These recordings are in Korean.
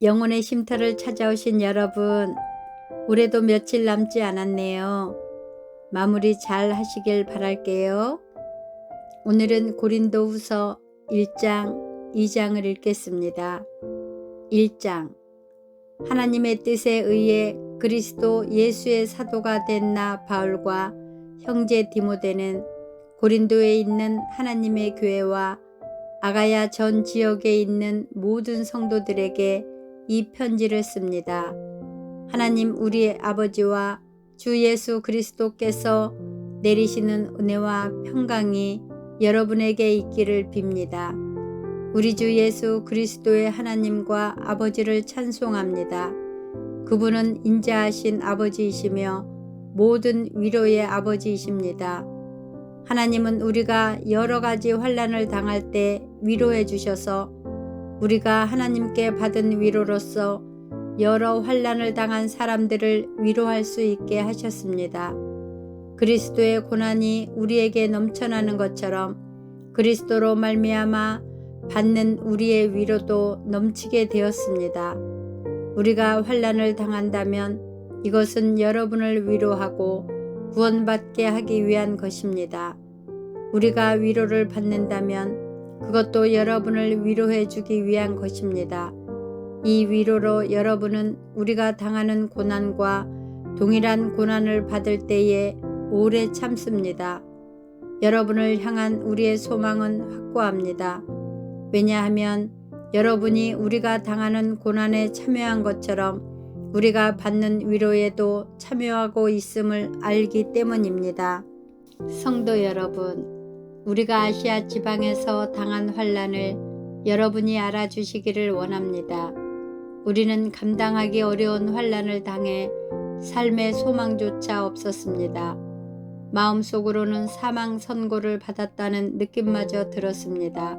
영혼의 쉼터를 찾아오신 여러분, 올해도 며칠 남지 않았네요. 마무리 잘 하시길 바랄게요. 오늘은 고린도 후서 1장, 2장을 읽겠습니다. 1장. 하나님의 뜻에 의해 그리스도 예수의 사도가 된 나 바울과 형제 디모데는 고린도에 있는 하나님의 교회와 아가야 전 지역에 있는 모든 성도들에게 이 편지를 씁니다. 하나님 우리의 아버지와 주 예수 그리스도께서 내리시는 은혜와 평강이 여러분에게 있기를 빕니다. 우리 주 예수 그리스도의 하나님과 아버지를 찬송합니다. 그분은 인자하신 아버지이시며 모든 위로의 아버지이십니다. 하나님은 우리가 여러 가지 환란을 당할 때 위로해 주셔서 우리가 하나님께 받은 위로로서 여러 환란을 당한 사람들을 위로할 수 있게 하셨습니다. 그리스도의 고난이 우리에게 넘쳐나는 것처럼 그리스도로 말미암아 받는 우리의 위로도 넘치게 되었습니다. 우리가 환란을 당한다면 이것은 여러분을 위로하고 구원받게 하기 위한 것입니다. 우리가 위로를 받는다면 그것도 여러분을 위로해 주기 위한 것입니다. 이 위로로 여러분은 우리가 당하는 고난과 동일한 고난을 받을 때에 오래 참습니다. 여러분을 향한 우리의 소망은 확고합니다. 왜냐하면 여러분이 우리가 당하는 고난에 참여한 것처럼 우리가 받는 위로에도 참여하고 있음을 알기 때문입니다. 성도 여러분, 우리가 아시아 지방에서 당한 환란을 여러분이 알아주시기를 원합니다. 우리는 감당하기 어려운 환란을 당해 삶의 소망조차 없었습니다. 마음속으로는 사망 선고를 받았다는 느낌마저 들었습니다.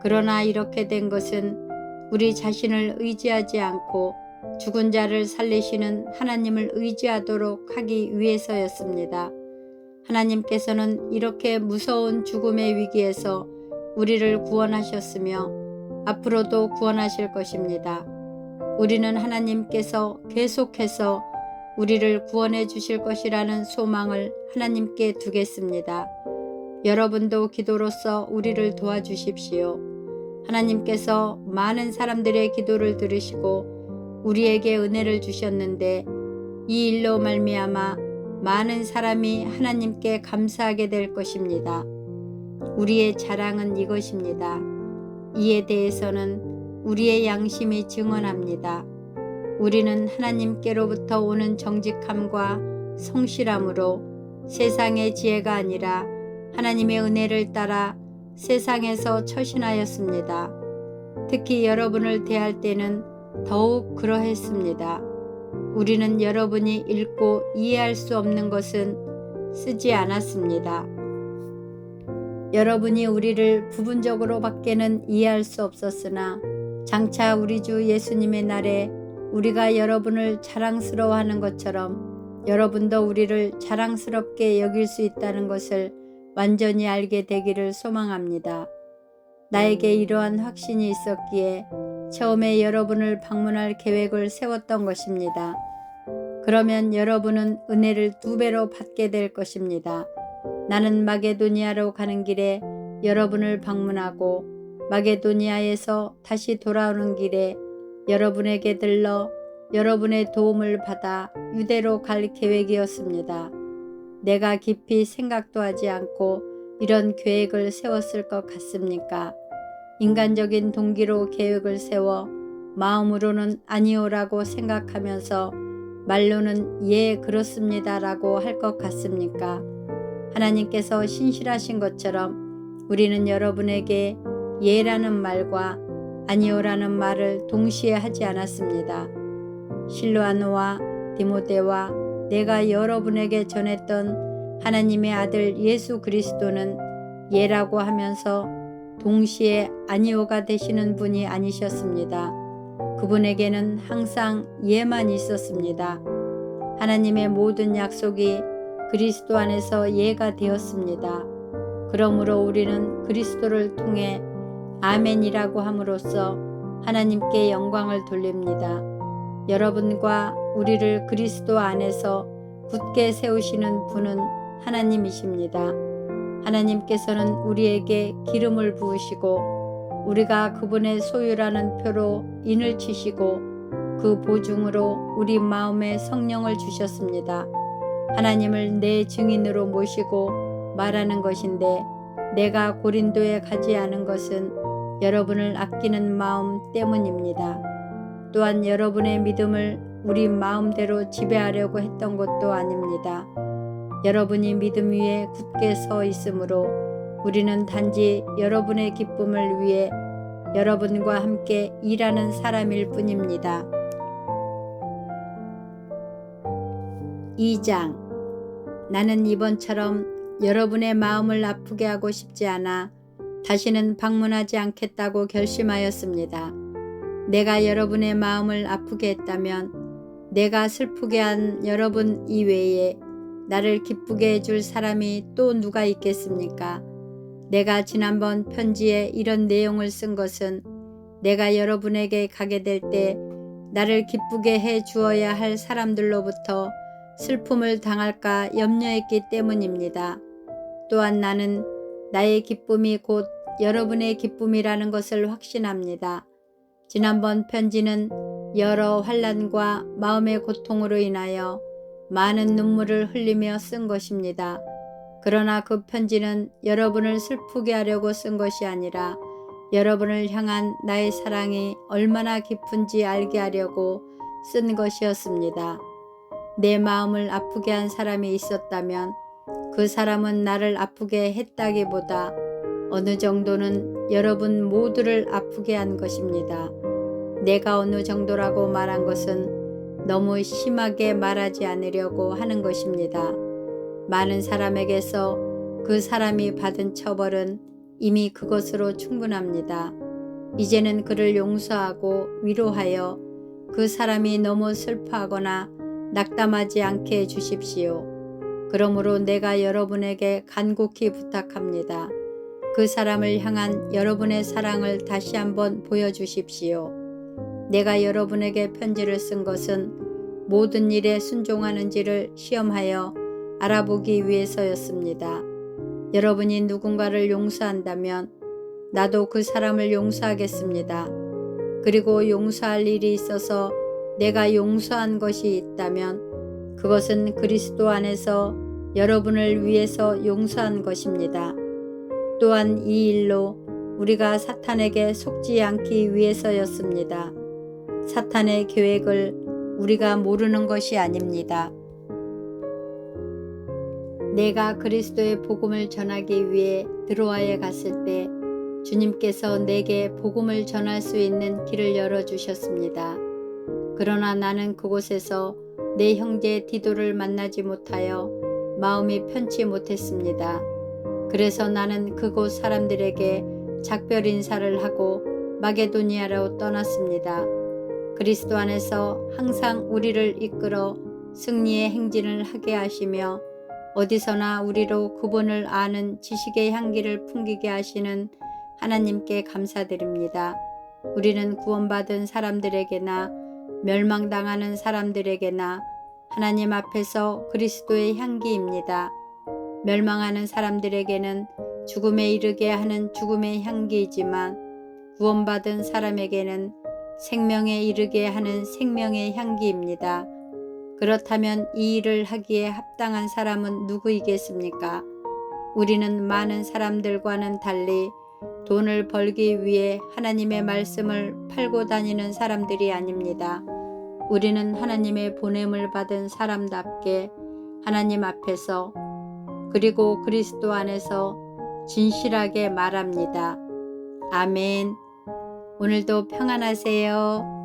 그러나 이렇게 된 것은 우리 자신을 의지하지 않고 죽은 자를 살리시는 하나님을 의지하도록 하기 위해서였습니다. 하나님께서는 이렇게 무서운 죽음의 위기에서 우리를 구원하셨으며 앞으로도 구원하실 것입니다. 우리는 하나님께서 계속해서 우리를 구원해 주실 것이라는 소망을 하나님께 두겠습니다. 여러분도 기도로서 우리를 도와주십시오. 하나님께서 많은 사람들의 기도를 들으시고 우리에게 은혜를 주셨는데 이 일로 말미암아 많은 사람이 하나님께 감사하게 될 것입니다. 우리의 자랑은 이것입니다. 이에 대해서는 우리의 양심이 증언합니다. 우리는 하나님께로부터 오는 정직함과 성실함으로 세상의 지혜가 아니라 하나님의 은혜를 따라 세상에서 처신하였습니다. 특히 여러분을 대할 때는 더욱 그러했습니다. 우리는 여러분이 읽고 이해할 수 없는 것은 쓰지 않았습니다. 여러분이 우리를 부분적으로 밖에는 이해할 수 없었으나 장차 우리 주 예수님의 날에 우리가 여러분을 자랑스러워하는 것처럼 여러분도 우리를 자랑스럽게 여길 수 있다는 것을 완전히 알게 되기를 소망합니다. 나에게 이러한 확신이 있었기에 처음에 여러분을 방문할 계획을 세웠던 것입니다. 그러면 여러분은 은혜를 두 배로 받게 될 것입니다. 나는 마게도니아로 가는 길에 여러분을 방문하고 마게도니아에서 다시 돌아오는 길에 여러분에게 들러 여러분의 도움을 받아 유대로 갈 계획이었습니다. 내가 깊이 생각도 하지 않고 이런 계획을 세웠을 것 같습니까? 인간적인 동기로 계획을 세워 마음으로는 아니오라고 생각하면서 말로는 예, 그렇습니다라고 할 것 같습니까? 하나님께서 신실하신 것처럼 우리는 여러분에게 예라는 말과 아니오라는 말을 동시에 하지 않았습니다. 실로아노와 디모데와 내가 여러분에게 전했던 하나님의 아들 예수 그리스도는 예라고 하면서 동시에 아니오가 되시는 분이 아니셨습니다. 그분에게는 항상 예만 있었습니다. 하나님의 모든 약속이 그리스도 안에서 예가 되었습니다. 그러므로 우리는 그리스도를 통해 아멘이라고 함으로써 하나님께 영광을 돌립니다. 여러분과 우리를 그리스도 안에서 굳게 세우시는 분은 하나님이십니다. 하나님께서는 우리에게 기름을 부으시고 우리가 그분의 소유라는 표로 인을 치시고 그 보증으로 우리 마음에 성령을 주셨습니다. 하나님을 내 증인으로 모시고 말하는 것인데 내가 고린도에 가지 않은 것은 여러분을 아끼는 마음 때문입니다. 또한 여러분의 믿음을 우리 마음대로 지배하려고 했던 것도 아닙니다. 여러분이 믿음 위에 굳게 서 있으므로 우리는 단지 여러분의 기쁨을 위해 여러분과 함께 일하는 사람일 뿐입니다. 2장 나는 이번처럼 여러분의 마음을 아프게 하고 싶지 않아 다시는 방문하지 않겠다고 결심하였습니다. 내가 여러분의 마음을 아프게 했다면 내가 슬프게 한 여러분 이외에 나를 기쁘게 해줄 사람이 또 누가 있겠습니까? 내가 지난번 편지에 이런 내용을 쓴 것은 내가 여러분에게 가게 될 때 나를 기쁘게 해 주어야 할 사람들로부터 슬픔을 당할까 염려했기 때문입니다. 또한 나는 나의 기쁨이 곧 여러분의 기쁨이라는 것을 확신합니다. 지난번 편지는 여러 환란과 마음의 고통으로 인하여 많은 눈물을 흘리며 쓴 것입니다. 그러나 그 편지는 여러분을 슬프게 하려고 쓴 것이 아니라 여러분을 향한 나의 사랑이 얼마나 깊은지 알게 하려고 쓴 것이었습니다. 내 마음을 아프게 한 사람이 있었다면 그 사람은 나를 아프게 했다기보다 어느 정도는 여러분 모두를 아프게 한 것입니다. 내가 어느 정도라고 말한 것은 너무 심하게 말하지 않으려고 하는 것입니다. 많은 사람에게서 그 사람이 받은 처벌은 이미 그것으로 충분합니다. 이제는 그를 용서하고 위로하여 그 사람이 너무 슬퍼하거나 낙담하지 않게 해 주십시오. 그러므로 내가 여러분에게 간곡히 부탁합니다. 그 사람을 향한 여러분의 사랑을 다시 한번 보여주십시오. 내가 여러분에게 편지를 쓴 것은 모든 일에 순종하는지를 시험하여 알아보기 위해서였습니다. 여러분이 누군가를 용서한다면 나도 그 사람을 용서하겠습니다. 그리고 용서할 일이 있어서 내가 용서한 것이 있다면 그것은 그리스도 안에서 여러분을 위해서 용서한 것입니다. 또한 이 일로 우리가 사탄에게 속지 않기 위해서였습니다. 사탄의 계획을 우리가 모르는 것이 아닙니다. 내가 그리스도의 복음을 전하기 위해 드로아에 갔을 때 주님께서 내게 복음을 전할 수 있는 길을 열어주셨습니다. 그러나 나는 그곳에서 내 형제 디도를 만나지 못하여 마음이 편치 못했습니다. 그래서 나는 그곳 사람들에게 작별 인사를 하고 마게도니아로 떠났습니다. 그리스도 안에서 항상 우리를 이끌어 승리의 행진을 하게 하시며 어디서나 우리로 그분을 아는 지식의 향기를 풍기게 하시는 하나님께 감사드립니다. 우리는 구원받은 사람들에게나 멸망당하는 사람들에게나 하나님 앞에서 그리스도의 향기입니다. 멸망하는 사람들에게는 죽음에 이르게 하는 죽음의 향기이지만 구원받은 사람에게는 생명에 이르게 하는 생명의 향기입니다. 그렇다면 이 일을 하기에 합당한 사람은 누구이겠습니까? 우리는 많은 사람들과는 달리 돈을 벌기 위해 하나님의 말씀을 팔고 다니는 사람들이 아닙니다. 우리는 하나님의 보냄을 받은 사람답게 하나님 앞에서 그리고 그리스도 안에서 진실하게 말합니다. 아멘. 오늘도 평안하세요.